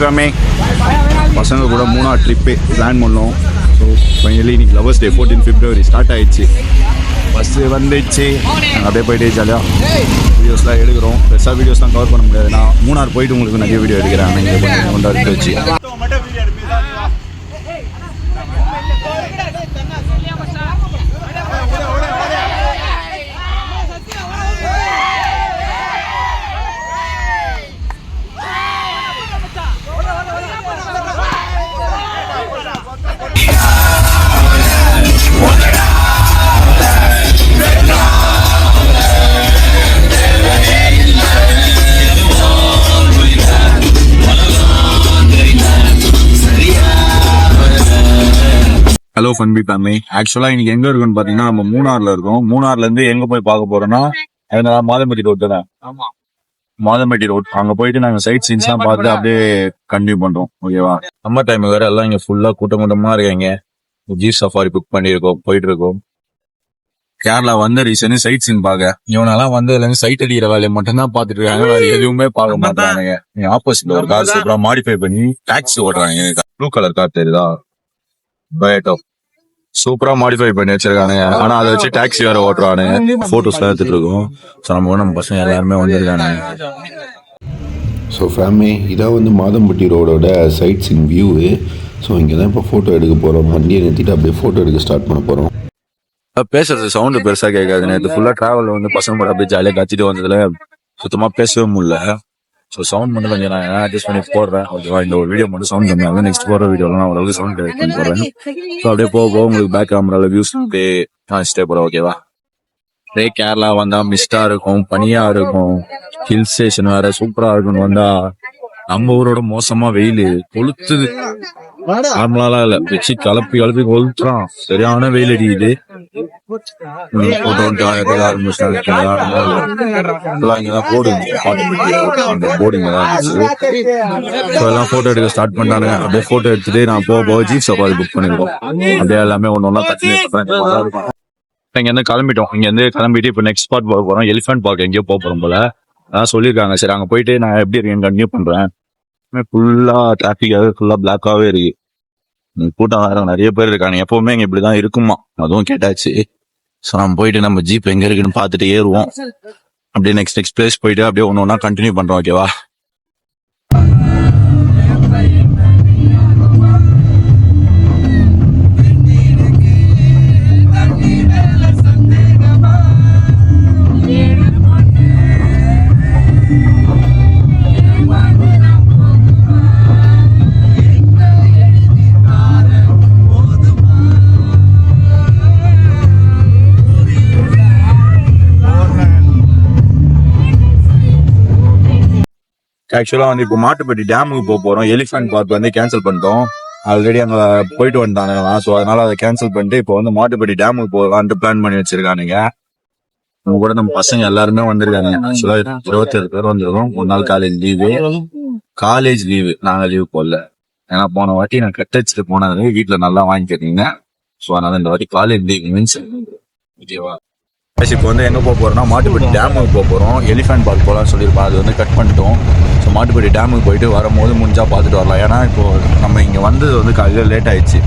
ஃபேமே பசங்க கூட மூணா ட்ரிப்பு பிளான் பண்ணோம். ஸோ ஃபைனலி இன்னைக்கு lovers day fourteen February start ஆயிடுச்சு. பஸ்ஸு வந்துடுச்சு. நாங்கள் அப்படியே போயிட்டு ஜாலியாக வீடியோஸ்லாம் எடுக்கிறோம். பெருசாக வீடியோஸ்லாம் கவர் பண்ண முடியாது. நான் மூணார் போயிட்டு உங்களுக்கு நிறைய வீடியோ எடுக்கிறேன். ஆனால் இங்கே வச்சு ஹலோ ஃபன்பி ஃபேமிலி ஆக்சுவலாக இன்னைக்கு எங்கே இருக்குன்னு பார்த்தீங்கன்னா நம்ம மூணாரில் இருக்கோம். மூணார்லேருந்து எங்கே போய் பார்க்க போகிறோம்னா அதனால மாதம்பட்டி ரோட் தானே? மாதம்பட்டி ரோட் அங்கே போயிட்டு நாங்கள் சைட் சீன்ஸ்லாம் பார்த்துட்டு அப்படியே கண்டினியூ பண்ணுறோம் ஓகேவா சம்மர் டைம் வேறு எல்லாம் இங்கே ஃபுல்லாக கூட்டம் கூட்டமாக இருக்காங்க. ஜீப் சஃபாரி புக் பண்ணியிருக்கோம் போயிட்டு இருக்கோம் கேரளா வந்த ரீசனு சைட் சீன் பார்க்க. இவனெல்லாம் வந்ததுலேருந்து சைட் அடிக்கிற வேலையை மட்டும்தான் பார்த்துட்டு இருக்காங்க. வேற எதுவுமே பார்க்க மாட்டானுங்க ஆப்போசிட்ல ஒரு கார் சூப்பரா மாடிஃபை பண்ணி டாக்ஸி ஓட்டுறாங்க ப்ளூ கலர் கார் தெரியுதா? பயட்டோ சூப்பரா மாடிஃபை பண்ணி வச்சிருக்கானுங்க ஆனா அதை வச்சு டாக்ஸி வேற ஓட்டுறானுங்க போட்டோஸ் எல்லாம் எடுத்துட்டு இருக்கோம் ஸோ நம்ம நம்ம பசங்க எல்லாருமே வந்திருக்கானுங்க ஸோ ஃபேமிலி இதான் வந்து மாதம்பட்டி ரோடோட சைட் சீன் வியூவு ஸோ இங்கே தான் இப்போ ஃபோட்டோ எடுக்க போகிறோம் வண்டியை நிறுத்திட்டு அப்படியே ஃபோட்டோ எடுக்க ஸ்டார்ட் பண்ண போகிறோம் பேசுறது சவுண்ட் பெருசா கேட்காது நேற்று ஃபுல்லா டிராவல் வந்து பசங்க கூட அப்படியே ஜாலியா கத்திட்டு வந்ததுல சுத்தமா பேசவே முடியல ஸோ சவுண்ட் மட்டும் கொஞ்சம் நான் அட்ஜஸ்ட் பண்ணி போடுறேன் ஓகேவா இந்த ஒரு வீடியோ மட்டும் சவுண்ட் கம்மியாகும் நெக்ஸ்ட் போற வீடியோல நான் ஓரளவுக்கு சவுண்ட் கரெக்ட் பண்ணி போடுறேன். ஸோ அப்படியே போக போக உங்களுக்கு பேக் கேமரால வியூஸ் அப்படியே காமிச்சிட்டே போறேன் ஓகேவா அப்படியே கேரளா வந்தா மிஸ்டா இருக்கும் பனியா இருக்கும் ஹில் ஸ்டேஷன் வேற சூப்பரா இருக்கும்னு வந்தா நம்ம ஊரோட மோசமா வெயில் கொளுத்துது. நார்மலாலாம் இல்ல. வச்சு கலப்பி கலப்பி கொளுத்துறான். சரியான வெயில் அடிக்குது போட்டோ எடுக்க ஆரம்பிச்சிட்டாங்க இங்கதான் அந்த எல்லாம் போட்டோ எடுக்க ஸ்டார்ட் பண்ணானுங்க. அப்படியே போட்டோ எடுத்துட்டு நான் போக போக ஜீப் சவாரி புக் பண்ணிருக்கோம் அப்படியே எல்லாமே ஒன்னு ஒன்னா கட்டி இங்க இருந்து கிளம்பிட்டோம். இங்க இருந்து கிளம்பிட்டு இப்ப நெக்ஸ்ட் ஸ்பாட் போக போறோம். எலிஃபென்ட் பார்க் எங்கேயோ போக போறோம் போல. அதான் சொல்லியிருக்காங்க. சரி அங்க போயிட்டு நான் எப்படி இருக்கேன்னு கண்டினியூ பண்றேன். ஃபுல்லா டிராபிக்காவே ஃபுல்லா பிளாக்காவே இருக்கு. கூட்டம் வேற நிறைய பேர் இருக்காங்க. எப்பவுமே இங்க இப்படிதான் இருக்குமா? அதுவும் கேட்டாச்சு. ஸோ நம்ம போயிட்டு நம்ம ஜீப் எங்க இருக்குன்னு பார்த்துட்டு ஏறுவோம். அப்படியே நெக்ஸ்ட் நெக்ஸ்ட் பிளேஸ் போயிட்டு அப்படியே ஒன்று ஒன்றா கண்டினியூ பண்றோம் ஓகேவா ஆக்சுவலாக வந்து இப்போ மாட்டுப்பட்டி டேமுக்கு போக போறோம். எலிஃபென்ட் பார்க் வந்து கேன்சல் பண்ணிட்டோம். ஆல்ரெடி அங்கே போயிட்டு வந்தானுங்களா ஸோ அதனால அதை கேன்சல் பண்ணிட்டு இப்போ வந்து மாட்டுப்பட்டி டேமுக்கு போகலான்ட்டு பிளான் பண்ணி வச்சிருக்கானுங்க. நம்ம கூட நம்ம பசங்க எல்லாருமே வந்திருக்காங்க. ஆக்சுவலா இருபத்தேழு பேர் வந்திருக்கோம். ஒரு நாள் காலேஜ் லீவு காலேஜ் லீவு நாங்க லீவ் போடல. ஏன்னா போன வாட்டி நான் கட்டடிச்சுட்டு போனதுனால வீட்டுல நல்லா வாங்கி ஸோ அதனால இந்த வாட்டி காலேஜ் லீவ் மீன்ஸ் ஓகேவா? இப்போ வந்து எங்க போக போறோம்னா மாட்டுப்பட்டி டேமுக்கு போக போறோம். எலிஃபென்ட் பார்க் போகலாம்னு சொல்லியிருப்போம் அது வந்து கட் பண்ணிட்டோம். ஸோ மாட்டுப்பட்டி டேமுக்கு போயிட்டு வரும்போது முடிஞ்சா பார்த்துட்டு வரலாம். ஏன்னா இப்போ நம்ம இங்க வந்தது வந்து காலையில் லேட் ஆயிடுச்சு.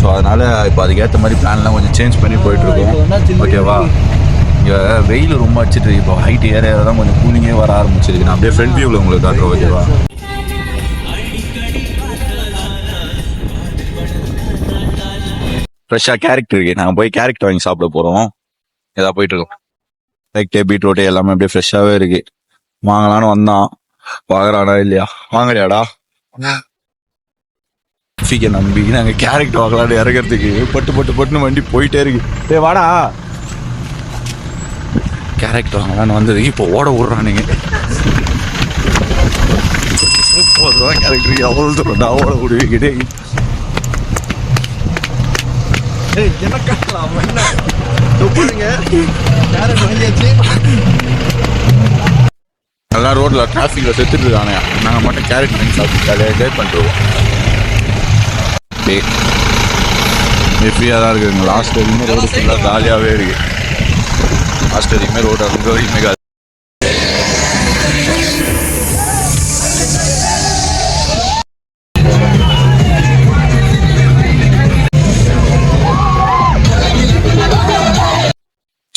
ஸோ அதனால இப்போ அதுக்கேற்ற மாதிரி பிளான்லாம் கொஞ்சம் சேஞ்ச் பண்ணி போயிட்டு இருக்கோம். ஓகேவா இங்க வெயில் ரொம்ப அடிச்சிட்டு இப்போ ஹைட் ஏற ஏற தான் கொஞ்சம் கூலிங்கே வர ஆரம்பிச்சிருக்கு. நான் அப்படியே ஃப்ரண்ட் வியூவில் உங்களுக்கு காட்டுறேன். ஓகேவா ஃப்ரெஷ்ஷாக கேரக்டர் இருக்கு. நாங்கள் போய் கேரக்டர் வாங்கி சாப்பிட போகிறோம் ஏதாவது போயிட்டு இருக்கும் லைக் பீட்ரூட் எல்லாமே அப்படியே ஃப்ரெஷ்ஷாகவே இருக்கு. வாங்கலான்னு வந்தான். வாங்குறானா இல்லையா? வாங்குறியாடா ஃபிகை நம்பி நாங்கள் கேரட் வாங்கலான்னு இறங்குறதுக்கு பட்டு பட்டு பட்டுன்னு வண்டி போயிட்டே இருக்கு. டே வாடா. கேரட் வாங்கலான்னு வந்ததுக்கு இப்போ ஓட விடுறானுங்க. முப்பது ரூபா கேரக்டருக்கு தூரம் நான் ஓட விடுவீங்க எல்லாம் ரோட்ல டிராஃபிக்ல செத்துட்டு இருக்கானே. நாங்க மட்டும் கேரட் வாங்கி சாப்பிட்டு ஜாலியாக என்ஜாய் பண்ணிருவோம் ஃப்ரீயாக தான் இருக்குங்க லாஸ்ட் வரைக்குமே ரோடு ஃபுல்லாக ஜாலியாகவே இருக்கு. லாஸ்ட் வரைக்குமே ரோடு அங்கே வரைக்குமே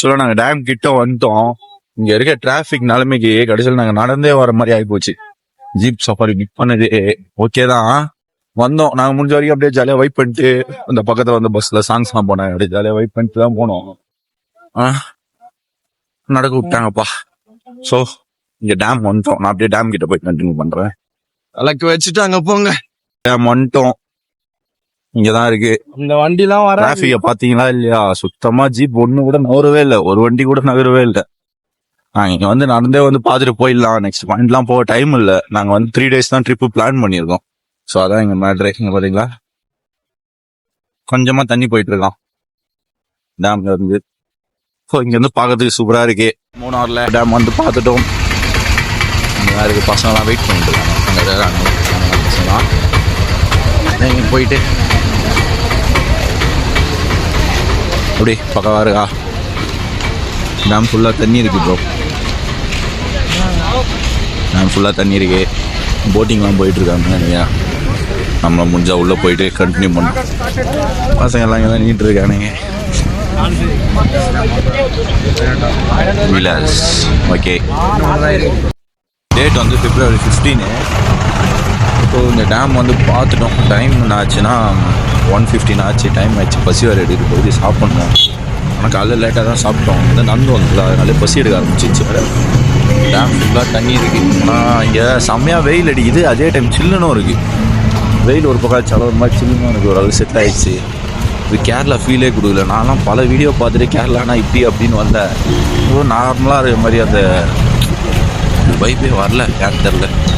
சொல்ல நாங்க டேம் கிட்ட வந்துட்டோம். இங்க இருக்க டிராபிக் நிலைமைக்கு கடைசியில் நாங்க நடந்தே வர மாதிரி ஆகி போச்சு ஜீப் சஃபாரி புக் பண்ணது. ஓகே தான். வந்தோம். நாங்க முடிஞ்ச வரைக்கும் அப்படியே ஜாலியா வெயிட் பண்ணிட்டு அந்த பக்கத்துல வந்து பஸ்ல சாங்ஸ் எல்லாம் போனேன். அப்படியே ஜாலியா வெயிட் பண்ணிட்டு தான் போனோம். நடக்க விட்டாங்கப்பா. சோ இங்க டேம் வந்துட்டோம். நான் அப்படியே டேம் கிட்ட போய் கண்டினியூ பண்றேன். விளக்கு வச்சுட்டு அங்க போங்க. டேம் வந்துட்டோம். இங்கதான் இருக்கு. இந்த வண்டிலாம் வர டிராபிக்க பாத்தீங்களா இல்லையா? சுத்தமா ஜீப் ஒண்ணு கூட நகரவே இல்ல. ஒரு வண்டி கூட நகரவே இல்ல. நாங்க இங்க வந்து நடந்தே வந்து பாத்துட்டு போயிடலாம். நெக்ஸ்ட் பாயிண்ட்லாம் போக டைம் இல்ல. நாங்க வந்து த்ரீ டேஸ் தான் ட்ரிப் பிளான் பண்ணியிருக்கோம். சோ அதான் எங்க மேட்ரு இங்க பாத்தீங்களா? கொஞ்சமா தண்ணி போயிட்டு இருக்கான். டேம்ல இருந்து. ஸோ இங்க இருந்து பாக்கிறதுக்கு சூப்பரா இருக்கு. மூணாறுல டேம் வந்து பார்த்துட்டோம் இருக்கு. பசங்கலாம் வெயிட் பண்ணிட்டு இருக்காங்க. அங்க போயிட்டு அப்படி பக்கவா இருக்கா டேம் ஃபுல்லாக தண்ணி இருக்கு ப்ரோ டேம் ஃபுல்லாக தண்ணி இருக்கு. போட்டிங்லாம் போயிட்டுருக்காங்க நிறையா நம்ம முடிஞ்சா உள்ளே போயிட்டு கண்டினியூ பண்ணோம் பசங்க எல்லாம் இங்கே தான் நீட்டு இருக்கானுங்க. விலாஸ் ஓகே டேட் வந்து பிப்ரவரி ஃபிஃப்டீனு ஸோ இந்த டேம் வந்து பார்த்துட்டோம். டைம் என்ன ஆச்சுன்னா ஒன் ஃபிஃப்டின் ஆச்சு. டைம் ஆச்சு. பசி வேறு எடுத்து போய் சாப்பிட்ணும். ஆனால் காலையில் லேட்டாக தான் சாப்பிட்டோம். வந்து நடந்து வந்தது. அதனால பசி எடுக்க ஆரம்பிச்சிச்சு வேறு டேம் ஃபுல்லாக தண்ணி இருக்குது ஆனால் இங்கே செம்மையாக வெயில் அடிக்குது. அதே டைம் சில்லுனும் இருக்குது வெயில் ஒரு பக்கம் செலவு மாதிரி சில்லுனும் எனக்கு ஒரு அளவு செட் ஆயிடுச்சு. இது கேரளா ஃபீலே கொடுக்கல. நான்லாம் பல வீடியோ பார்த்துட்டு கேரளானா இப்படி அப்படின்னு வந்தேன். நார்மலாக இருக்கிற மாதிரி அந்த வைப்பே வரல. கேரக்டரில் தெரில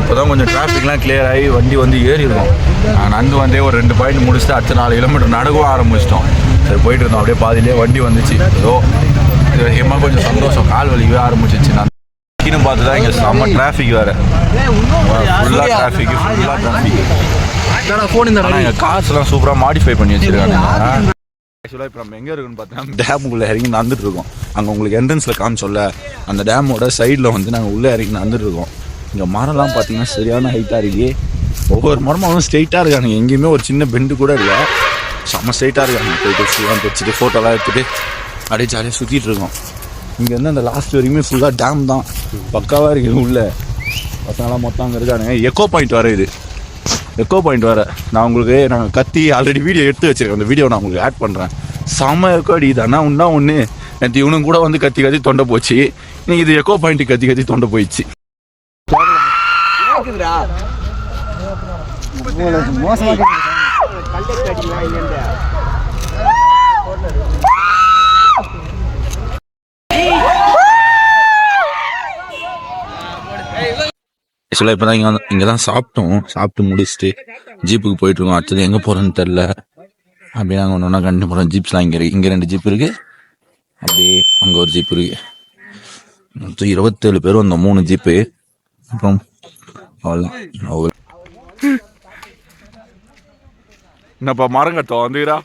இப்போதான் கொஞ்சம் டிராஃபிக்லாம் கிளியர் ஆகி வண்டி வந்து ஏறி இருக்கும் நான் நடந்து வந்தே ஒரு ரெண்டு பாயிண்ட் முடிச்சுட்டு அடுத்த நாலு கிலோமீட்டர் நடக்கவும் ஆரம்பிச்சிட்டோம். சரி போயிட்டு இருந்தோம். அப்படியே பாதியிலே வண்டி வந்துச்சு. ஏதோ வரைக்குமா கொஞ்சம் சந்தோஷம். கால் வலிக்கவே ஆரம்பிச்சிச்சு. நான் இன்னும் பார்த்து தான் இங்கே செம்ம டிராஃபிக் வேறு. ஃபுல்லாக டிராஃபிக் ஃபுல்லாக டிராஃபிக் கார்ஸ்லாம் சூப்பராக மாடிஃபை பண்ணி வச்சிருக்காங்க. ஆக்சுவலாக இப்போ நம்ம எங்கே இருக்குன்னு பார்த்தா டேமுக்குள்ளே இறங்கி நடந்துட்டு இருக்கோம். அங்கே உங்களுக்கு என்ட்ரன்ஸில் காமிச்சோல்ல அந்த டேமோட சைடில் வந்து நாங்கள் உள்ளே இறங்கி நடந்துட்டு இருக்கோம். இங்கே மரம்லாம் பார்த்தீங்கன்னா சரியான ஹைட்டாக இருக்கு. ஒவ்வொரு மரமும் அவனும் ஸ்ட்ரெயிட்டாக இருக்கானுங்க. எங்கேயுமே ஒரு சின்ன பெண்டு கூட இல்லை. செம்ம ஸ்ட்ரெயிட்டாக இருக்காங்க. போயிட்டு ஃபுல்லாக வச்சுட்டு ஃபோட்டோலாம் எடுத்துகிட்டு அப்படியே ஜாலியாக சுற்றிட்டு இருக்கோம். இங்கேருந்து அந்த லாஸ்ட் வரைக்குமே ஃபுல்லாக டேம் தான். பக்காவாக இருக்குது உள்ளே. பசங்களாம் மொத்தம் அங்கே இருக்கானுங்க. எக்கோ பாயிண்ட் வர இது. எக்கோ பாயிண்ட் வர. நான் உங்களுக்கு நாங்கள் கத்தி ஆல்ரெடி வீடியோ எடுத்து வச்சிருக்கேன். அந்த வீடியோ நான் உங்களுக்கு ஆட் பண்ணுறேன் செம்ம எக்கோ அடிக்குது ஆனால் ஒன்றா ஒன்று நேற்று இவனும் கூட வந்து கத்தி கத்தி தொண்டை போச்சு. இன்னைக்கு இது எக்கோ பாயிண்ட்டு கத்தி கத்தி தொண்டை போயிடுச்சு. ஆக்சுவலாக இப்போ தான் இங்கே வந்து இங்கே தான் சாப்பிட்டோம். சாப்பிட்டு முடிச்சுட்டு ஜீப்புக்கு போயிட்டு இருக்கோம். அடுத்தது எங்கே போகிறோன்னு தெரில அப்படியே நாங்கள் ஒன்று ஒன்றா கண்டு போகிறோம் ஜீப்ஸ்லாம் இங்கே இருக்குது இங்கே ரெண்டு ஜீப் இருக்குது அப்படியே அங்கே ஒரு ஜீப் இருக்கு. மொத்தம் இருபத்தேழு பேர் வந்தோம். மூணு ஜீப்பு. அப்புறம் என்னப்பா மரம் கட்டோம் வந்துக்கிறா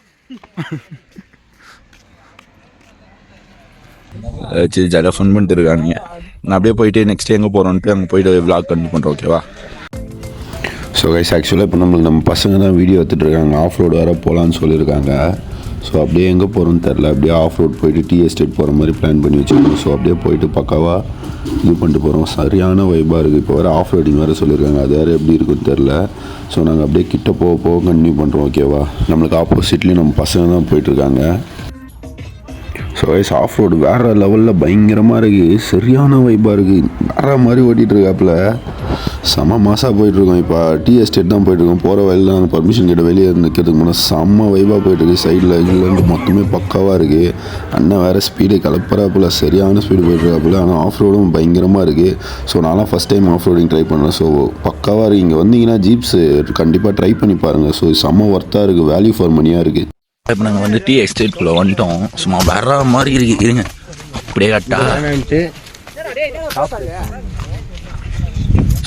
சரி ஜாலியாக ஃபன் பண்ணிட்டு இருக்கானுங்க நான் அப்படியே போயிட்டு நெக்ஸ்ட் எங்கே போகிறோன்ட்டு அங்கே போயிட்டு vlog கண்டினியூ பண்ணுறோம் ஓகேவா ஸோ கைஸ் ஆக்சுவலாக இப்போ நம்மளுக்கு நம்ம பசங்க தான் வீடியோ எடுத்துகிட்டு இருக்காங்க ஆஃப் ரோடு வேறு போகலான்னு சொல்லியிருக்காங்க ஸோ அப்படியே எங்கே போகிறோன்னு தெரில அப்படியே ஆஃப் ரோட் போயிட்டு டீ எஸ்டேட் போகிற மாதிரி பிளான் பண்ணி வச்சுருக்கோம் ஸோ அப்படியே போயிட்டு பக்காவாக இது பண்ணிட்டு போகிறோம் சரியான வைப்பாக இருக்குது இப்போ வேறு ஆஃப் ரோடிங் வேறு சொல்லியிருக்காங்க. அது வேறு எப்படி இருக்குன்னு தெரில ஸோ நாங்கள் அப்படியே கிட்ட போக போக கண்டினியூ பண்ணுறோம் ஓகேவா நம்மளுக்கு ஆப்போசிட்லேயும் நம்ம பசங்க தான் போயிட்டுருக்காங்க ஸோ வயசு ஆஃப் ரோடு வேறு லெவலில் பயங்கரமாக இருக்குது சரியான வைப்பாக இருக்குது வேறு மாதிரி ஓட்டிகிட்டு இருக்காப்புல செம மாசாக போயிட்டுருக்கோம். இப்போ டீ எஸ்டேட் தான் போயிட்டுருக்கோம். போகிற வயலில் தான் பர்மிஷன் கிட்ட வெளியே நிற்கிறதுக்கு முன்னாடி செம்ம வைப்பாக போயிட்டுருக்கு. சைடில் இதுலேருந்து மொத்தமே பக்காவாக இருக்குது அண்ணன் வேறு ஸ்பீடு கலப்புறாப்புல. சரியான ஸ்பீடு போயிட்டுருக்காப்புல. ஆனால் ஆஃப் ரோடும் பயங்கரமாக இருக்குது ஸோ நான்லாம் first time off roading try பண்ணேன். ஸோ பக்காவாக இருக்குது இங்கே வந்தீங்கன்னா ஜீப்ஸு கண்டிப்பாக ட்ரை பண்ணி பாருங்கள் ஸோ செம்ம ஒர்த்தாக இருக்குது வேல்யூ ஃபார் மணியாக இருக்குது இப்போ நாங்கள் வந்து டீ எஸ்டேட்குள்ளே வந்துட்டோம். சும்மா வர்ற மாதிரி இருக்கு. இருங்க. அப்படியே கட்டா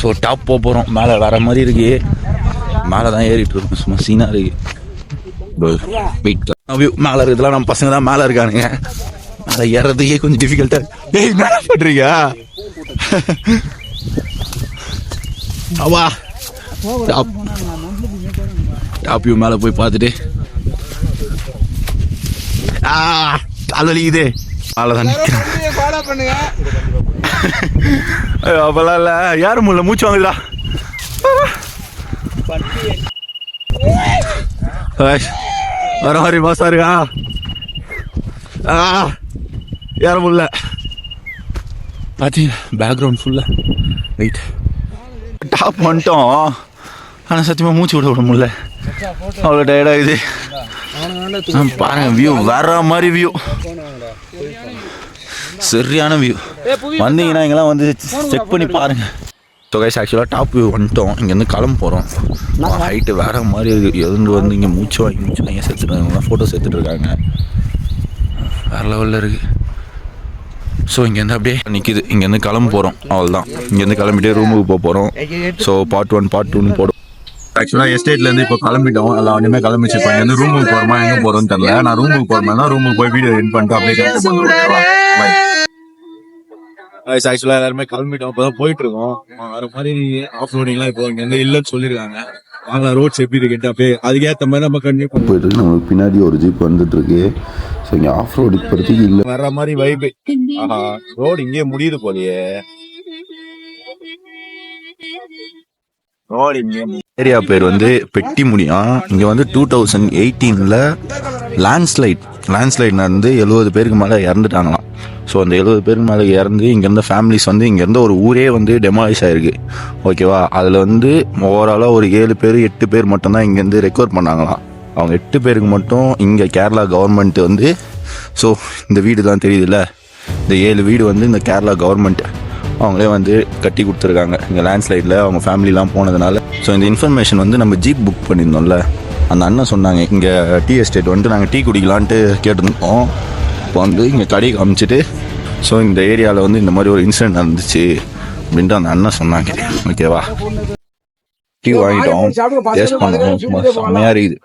ஸோ டாப் போக போகிறோம் மேலே வர மாதிரி இருக்கு. மேலே தான் ஏறிட்டு இருக்கோம். சும்மா சீனாக இருக்கு. வெயிட் வியூ மேலே இருக்கிறதுலாம் நம்ம பசங்க தான் மேலே இருக்கானுங்க. மேலே ஏறதுக்கே கொஞ்சம் டிஃபிகல்ட்டாக ஏய் மேலே போட்டுருக்கியா அவா டாப் டாப் வியூ மேலே போய் பார்த்துட்டு. ஆ கால் வலிக்குது. அவ்வளோதான் அப்பெல்லாம் இல்ல யாரும் முடியல மூச்சு வாங்குதுடா. வர மாதிரி மாசா இருக்கா? ஆ யாரும் முடியல பார்த்தீங்க பேக்ரவுண்ட் ஃபுல்லா வெயிட் டாப் வந்துட்டோம். ஆனால் சத்தியமாக மூச்சு விட விட முடியல அவ்வளோ டயர்டாகுது பாருங்க வியூ வேற மாதிரி வியூ சரியான வியூ வந்தீங்கன்னா இங்கெல்லாம் வந்து செக் பண்ணி பாருங்க. ஸோ கைஸ் ஆக்சுவலாக டாப் வியூ வந்துட்டோம். இங்கேருந்து கிளம்ப போகிறோம் ஹைட்டு வேற மாதிரி இருக்கு. எழுந்து வந்து இங்கே மூச்சு வாங்கி மூச்சு வாங்கி செத்துட்டு ஃபோட்டோஸ் எடுத்துட்டு இருக்காங்க. வேற லெவலில் இருக்குது ஸோ இங்கேருந்து அப்படியே நிற்கிது இங்கேருந்து கிளம்ப போகிறோம் அவ்வளோதான் இங்கேருந்து கிளம்பிட்டே ரூமுக்கு போக போகிறோம் ஸோ பார்ட் ஒன் பார்ட் டூன்னு போடும் ஆக்சுவலாக எஸ்டேட்லேருந்து இப்போ கிளம்பிட்டோம். எல்லாம் ஒன்றுமே கிளம்பிச்சு இப்போ இங்கேருந்து ரூமுக்கு போகிறோமா எங்கே போகிறோம்னு தெரியல. நான் ரூமுக்கு போகிறேன்னா ரூமுக்கு போய் வீடியோ எடிட் பண்ணிட்டு அப்படியே ஆக்சுவலாக எல்லாருமே கிளம்பிட்டோம். இப்போ தான் போயிட்டு இருக்கோம் வர மாதிரி ஆஃப் ரோடிங்லாம் இப்போ இங்கேருந்து இல்லைன்னு சொல்லியிருக்காங்க. வாங்க ரோட்ஸ் எப்படி இருக்குன்ட்டு அப்படியே அதுக்கேற்ற மாதிரி நம்ம கண்டினியூ போயிட்டு இருக்கு. நம்மளுக்கு பின்னாடி ஒரு ஜீப் வந்துட்டு இருக்கு. ஸோ இங்கே ஆஃப் ரோடு இப்போதைக்கு இல்லை. வர்ற மாதிரி வைபு ஆஹா ரோடு இங்கே முடியுது போலயே. இங்கே ஏரியா பேர் வந்து பெட்டிமுடியா இங்கே வந்து டூ தௌசண்ட் எயிட்டீனில் லேண்ட்ஸ்லைட் லேண்ட்ஸ்லைட் நடந்து எழுபது பேருக்கு மேலே இறந்துட்டாங்களாம். ஸோ அந்த எழுபது பேருக்கு மேலே இறந்து இங்கேருந்து ஃபேமிலிஸ் வந்து இங்கேருந்து ஒரு ஊரே வந்து டெமாலிஷ் ஆயிருக்கு. ஓகேவா அதில் வந்து ஓவராலாக ஒரு ஏழு பேர் எட்டு பேர் மட்டும்தான் இங்கேருந்து ரெக்கவர் பண்ணாங்களாம். அவங்க எட்டு பேருக்கு மட்டும் இங்கே கேரளா கவர்மெண்ட் வந்து ஸோ இந்த வீடு தான் தெரியுதுல்ல? இந்த ஏழு வீடு வந்து இந்த கேரளா கவர்மெண்ட் அவங்களே வந்து கட்டி கொடுத்துருக்காங்க. இங்கே லேண்ட்ஸ்லைடில் அவங்க ஃபேமிலிலாம் போனதுனால. ஸோ இந்த இன்ஃபர்மேஷன் வந்து நம்ம ஜீப் புக் பண்ணியிருந்தோம்ல. அந்த அண்ணன் சொன்னாங்க இங்கே டீ எஸ்டேட் வந்துட்டு நாங்கள் டீ குடிக்கலான்ட்டு கேட்டிருந்தோம். இப்போ வந்து இங்கே கடை காமிச்சிட்டு ஸோ இந்த ஏரியாவில் வந்து இந்த மாதிரி ஒரு இன்சிடென்ட் நடந்துச்சு. அப்படின்ட்டு அந்த அண்ணன் சொன்னாங்க. ஓகேவா டீ வாங்கிட்டோம். டேஸ்ட் பண்ணோம். சும்மா செம்மையா இருக்குது.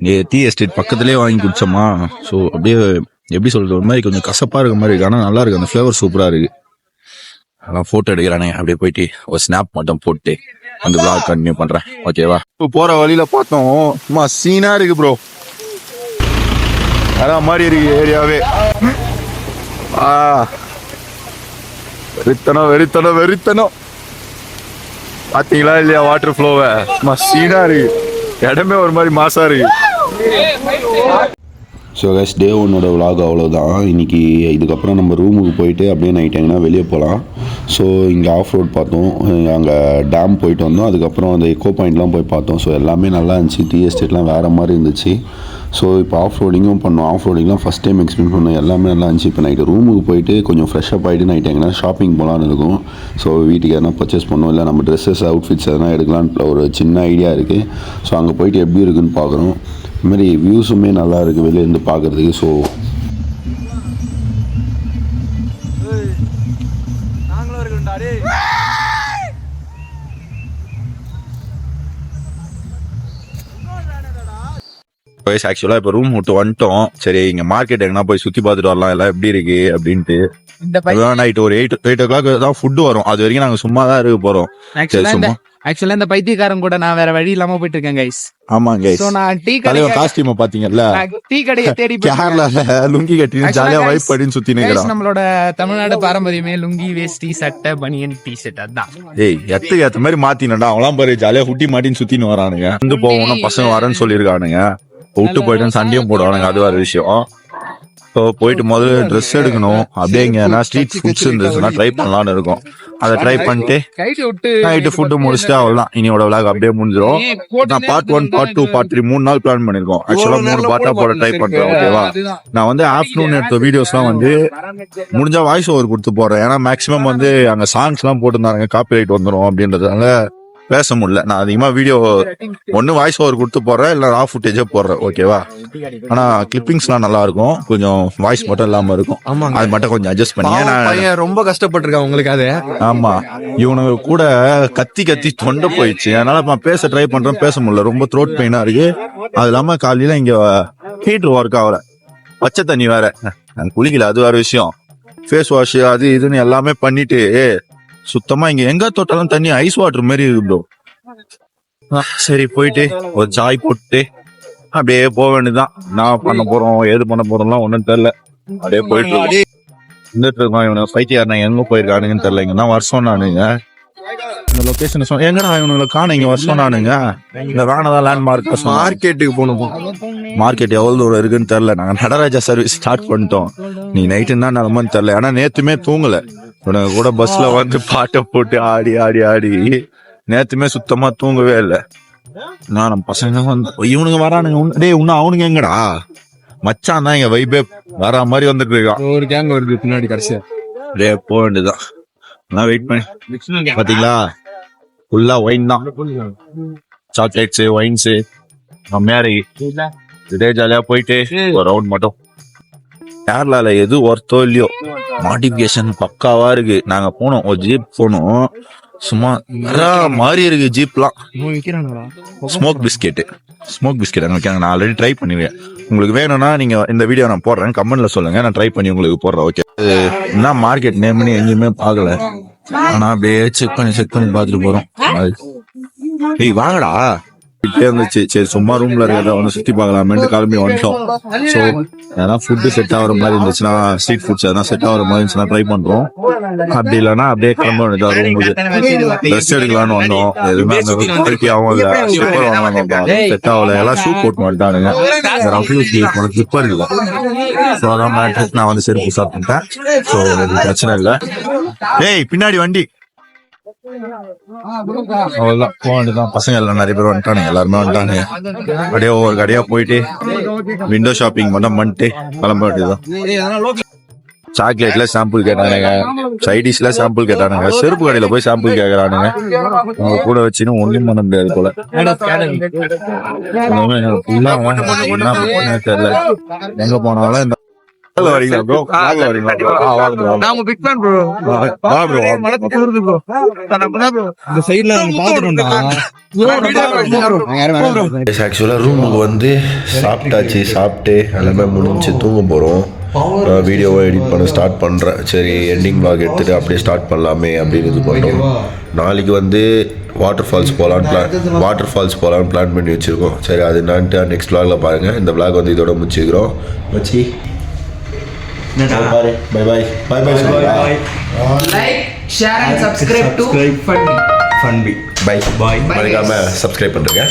இங்கே டீ எஸ்டேட் பக்கத்துலேயே வாங்கி குடிச்சோமா? ஸோ அப்படியே எப்படி சொல்கிறது ஒரு மாதிரி கொஞ்சம் கசப்பாக இருக்க மாதிரி இருக்கு. ஆனால் நல்லா இருக்குது அந்த ஃப்ளேவர் சூப்பராக இருக்குது நான் ஃபோட்டோ எடுக்கிறானே. அப்படியே போயிட்டு ஒரு ஸ்னாப் மட்டும் போட்டு அந்த பிளாக் கண்டினியூ பண்றேன். ஓகேவா இப்போ போற வழியில பார்த்தோம். சும்மா சீனா இருக்கு ப்ரோ அதான் மாதிரி இருக்கு ஏரியாவே. ஆ. வெறித்தனம் வெறித்தனம் வெறித்தனம். பாத்தீங்களா இல்லையா வாட்டர் ஃப்ளோவை சும்மா சீனா இருக்கு. இடமே ஒரு மாதிரி மாசா இருக்கு. ஸோ கைஸ் டே ஒன்னோட விலாக் அவ்வளோதான் இன்றைக்கி இதுக்கப்புறம் நம்ம ரூமுக்கு போயிட்டு அப்படியே நைட் எங்கன்னா வெளியே போகலாம் ஸோ இங்கே ஆஃப் ரோட் பார்த்தோம். அங்கே டேம் போயிட்டு வந்தோம். அதுக்கப்புறம் அந்த எக்கோ பாயிண்ட்லாம் போய் பார்த்தோம். ஸோ எல்லாமே நல்லா இருந்துச்சு. டீ எஸ்டேட்லாம் வேறு மாதிரி இருந்துச்சு. ஸோ இப்போ ஆஃப் ரோடிங்கும் பண்ணோம். ஆஃப் ரோடிங்லாம் ஃபஸ்ட் டைம் எக்ஸ்பீரியன்ஸ் பண்ணோம். எல்லாமே நல்லா இருந்துச்சு. இப்போ நைட்டு ரூமுக்கு போயிட்டு கொஞ்சம் ஃப்ரெஷ்ஷப் ஆகிட்டு நைட் எங்கன்னா ஷாப்பிங் போகலான்னு இருக்கும். ஸோ வீட்டுக்கு எதனா பர்ச்சேஸ் பண்ணோம். இல்லை நம்ம ட்ரெஸ்ஸஸ் அவுட்ஃபிட்ஸ் எதனா எடுக்கலான்னு ஒரு சின்ன ஐடியா இருக்குது ஸோ அங்கே போயிட்டு எப்படி இருக்குன்னு பார்க்குறோம். இது மாதிரி வியூஸுமே நல்லா இருக்குது வெளியேருந்து பார்க்குறதுக்கு ஸோ நாங்களும் இருக்கோம்டா டேய் வயசு ஆக்சுவலா இப்போ ரூம் விட்டு வந்துட்டோம். சரி இங்க மார்க்கெட் எங்கன்னா போய் சுத்தி பார்த்துட்டு வரலாம். எல்லாம் எப்படி இருக்கு அப்படின்ட்டு. நைட் ஒரு எயிட் எயிட் ஓ கிளாக் தான் ஃபுட் வரும். அது வரைக்கும் நாங்க சும்மா தான் இருக்க போறோம். சரி சும்மா ஆக்சுவலா இந்த பைத்தியக்காரன் கூட நான் வேற வழி இல்லாம போயிட்டு இருக்கேன் கைஸ் சோ நான் டீ கடை காஸ்டியூம் பாத்தீங்கல்ல? டீ கடையை தேடி. கேரளால லுங்கி கட்டி ஜாலியா வைப் பண்ணின்னு சுத்தி நிக்கிறான் நம்மளோட தமிழ்நாடு பாரம்பரியமே லுங்கி வேஷ்டி சட்டை பனியன் டி ஷர்ட் அதான். ஏய் எத்துக்கு ஏத்த மாதிரி மாத்தினடா. அவலாம் பாரு ஜாலியா குட்டி மாட்டின்னு சுத்தின்னு வரானுங்க. வந்து போவோம்னா பசங்க வரேன்னு சொல்லியிருக்கானுங்க. விட்டு போயிட்டு சண்டையும் போடுவானுங்க. அது வேற விஷயம். ஸோ போயிட்டு முதல்ல ட்ரெஸ் எடுக்கணும். அப்படியே இங்க ஸ்ட்ரீட் ஃபுட்ஸ் இருந்துச்சுன்னா ட்ரை பண்ணலாம்னு இருக்கும். அதை ட்ரை பண்ணிட்டு நைட்டு ஃபுட்டு முடிச்சுட்டு அவ்வளவுதான். இனியோட விளாக் அப்படியே முடிஞ்சிடும் நான் part one part two part three மூணு நாள் பிளான் பண்ணிருக்கோம் ஆக்சுவலா மூணு பார்ட்டா போட ட்ரை பண்றேன் ஓகேவா. நான் வந்து ஆஃப்டர்நூன் எடுத்த வீடியோஸ்லாம் வந்து முடிஞ்சா வாய்ஸ் ஓவர் கொடுத்து போடுறேன். ஏன்னா மேக்ஸிமம் வந்து அங்க சாங்ஸ் எல்லாம் போட்டிருந்தாங்க காப்பி ரைட் வந்துடும் அப்படின்றதுனால பேச முடியல நான் அதிகமா வீடியோ ஒன்னு வாய்ஸ் ஓவர் கொடுத்து போடுறேன் இல்ல ரா ஃபுட்டேஜே போடுறேன் ஓகேவா ஆனா கிளிப்பிங்ஸ்லாம் நல்லா இருக்கும் கொஞ்சம் வாய்ஸ் மட்டும் இல்லாம இருக்கும். ஆமாங்க. அது மட்டும் கொஞ்சம் அட்ஜஸ்ட் பண்ணி. பையன் ரொம்ப கஷ்டப்பட்டிருக்கான் உங்களுக்கு அது. ஆமா. இவனுங்க கூட கத்தி கத்தி தொண்டை போயிடுச்சு. அதனால நான் பேச ட்ரை பண்றேன் பேச முடியல. ரொம்ப த்ரோட் பெயினா இருக்கு. அது இல்லாம காலையில இங்க ஹீட்டர் ஒர்க் ஆகல. பச்சை தண்ணி வேற. நான் குளிக்கல அது வேற விஷயம். ஃபேஸ் வாஷ் அது இதுன்னு எல்லாமே பண்ணிட்டு சுத்தமா இங்க எங்க தொட்டாலும் தண்ணி ஐஸ் வாட்டர் மாதிரி இருக்கு ப்ரோ சரி போயிட்டு ஒரு சாய் போட்டு அப்படியே போக வேண்டியதுதான். நான் பண்ண போறோம் ஏது பண்ண போறோம்லாம் ஒண்ணும் தெரியல. அப்படியே போயிட்டு இருக்கோம். இருந்துட்டு இருக்கோம் இவனுக்கு பைத்தியாரன் எங்க போயிருக்கானுங்கன்னு தெரியல. இங்க தான் வருஷம் நானுங்க இந்த லொகேஷன் சொன்ன எங்கடா இவனுங்களை காண இங்க வருஷம் நானுங்க இந்த வேணதான் லேண்ட்மார்க் மார்க்கெட்டுக்கு போகணும்? மார்க்கெட் எவ்வளவு தூரம் இருக்குன்னு தெரியல. நாங்க நடராஜா சர்வீஸ் ஸ்டார்ட் பண்ணிட்டோம். நீ நைட்டு தான் நிலமன்னு தெரியல. ஆனா நேத்துமே தூங்கல. உனக்கு கூட பஸ்ல வந்து பாட்டை போட்டு ஆடி ஆடி ஆடி நேத்துமே சுத்தமா தூங்கவே இல்லை. நான் நம்ம பசங்க வந்து இவனுங்க வரானுங்க டேய் இன்னும் அவனுங்க எங்கடா? மச்சான் தான் இங்க வைபே வர மாதிரி வந்துட்டு இருக்கான். ஒரு கேங் வருது பின்னாடி கடைசியா. டே போக வேண்டியதுதான். நான் வெயிட் பண்ணி. பாத்தீங்களா? ஃபுல்லா ஒயின் தான். சாக்லேட்ஸ் ஒயின்ஸ் மேரி இதே ஜாலியா போயிட்டு ஒரு ரவுண்ட் மட்டும். கேரளால எது ஒர்த்தோ இல்லையோ? மாடிஃபிகேஷன் பக்காவா இருக்கு. நாங்க போனோம். ஒரு ஜீப் போனோம். சும்மா வேற மாறி இருக்கு ஜீப்லாம் ஸ்மோக் பிஸ்கெட் ஸ்மோக் பிஸ்கெட் அங்க நான் ஆல்ரெடி ட்ரை பண்ணிருக்கேன். உங்களுக்கு வேணும்னா நீங்க இந்த வீடியோ நான் போடுறேன். கமெண்ட்ல சொல்லுங்க. நான் ட்ரை பண்ணி உங்களுக்கு போடுறேன். ஓகே என்ன மார்க்கெட் நேம்னு எங்கேயுமே பார்க்கல. ஆனா அப்படியே செக் பண்ணி செக் பண்ணி பார்த்துட்டு போறோம். அது- ஏய் வாங்கடா. கிட்டே இருந்துச்சு சரி சும்மா ரூம்ல இருக்கிறத வந்து சுத்தி பார்க்கலாமேட்டு கிளம்பி வந்துட்டோம் ஸோ எதனா ஃபுட்டு செட் ஆகிற மாதிரி இருந்துச்சுன்னா ஸ்ட்ரீட் ஃபுட்ஸ் எதனா செட் ஆகிற மாதிரி இருந்துச்சுன்னா ட்ரை பண்றோம் அப்படி இல்லைன்னா அப்படியே கிளம்ப வேண்டியதா ரூமுக்கு ட்ரெஸ் எடுக்கலாம்னு வந்தோம் எதுவுமே அந்த ஆகும் இல்ல ஸ்லிப்பர் வாங்கலாம் செட் ஆகல எல்லாம் ஷூ போட்டு மாட்டானுங்க ஸ்லிப்பர் இல்லை ஸோ அதான் நான் வந்து செருப்பு சாப்பிட்டேன் ஸோ பிரச்சனை இல்லை ஏய் பின்னாடி வண்டி அவ்வளவுதான் போக வேண்டியதான் பசங்க எல்லாம் நிறைய பேர் வந்துட்டானுங்க. எல்லாருமே வந்துட்டானுங்க. அப்படியே ஒவ்வொரு கடையா போயிட்டு விண்டோ ஷாப்பிங் மட்டும் பண்ணிட்டு கிளம்ப வேண்டியதுதான். சாக்லேட்ல சாம்பிள் கேட்டானுங்க. சைடிஷ்ல சாம்பிள் கேட்டானுங்க. செருப்பு கடையில போய் சாம்பிள் கேக்குறானுங்க. அவங்க கூட வச்சுன்னு ஒண்ணும் பண்ண முடியாது போல. தெரியல. எங்க போனாலும் இந்த வரீங்களா வரீங்களா வாங்க பிக் ஃபேன் ப்ரோ வா. மனசு குளிருது ப்ரோ இந்த சைடுல ஆக்சுவலாக ரூமுக்கு வந்து சாப்பிட்டாச்சு சாப்பிட்டு எல்லாமே முடிஞ்சு தூங்க போகிறோம் வீடியோவை எடிட் பண்ண ஸ்டார்ட் பண்ணுறேன் சரி எண்டிங் vlog எடுத்துகிட்டு அப்படியே ஸ்டார்ட் பண்ணலாமே அப்படின்னு இது நாளைக்கு வந்து வாட்டர் ஃபால்ஸ் போகலான்னு பிளான் வாட்டர் ஃபால்ஸ் போகலான்னு பிளான் பண்ணி வச்சுருக்கோம். சரி அது என்னான்ட்டு நெக்ஸ்ட் vlogல பாருங்கள் இந்த vlog வந்து இதோட முடிச்சுக்கிறோம். மச்சி bye bye bye bye bye சொல்லுங்க like share and subscribe to fun bye bye மறக்காமல் சப்ஸ்கிரைப் பண்ணுறேங்க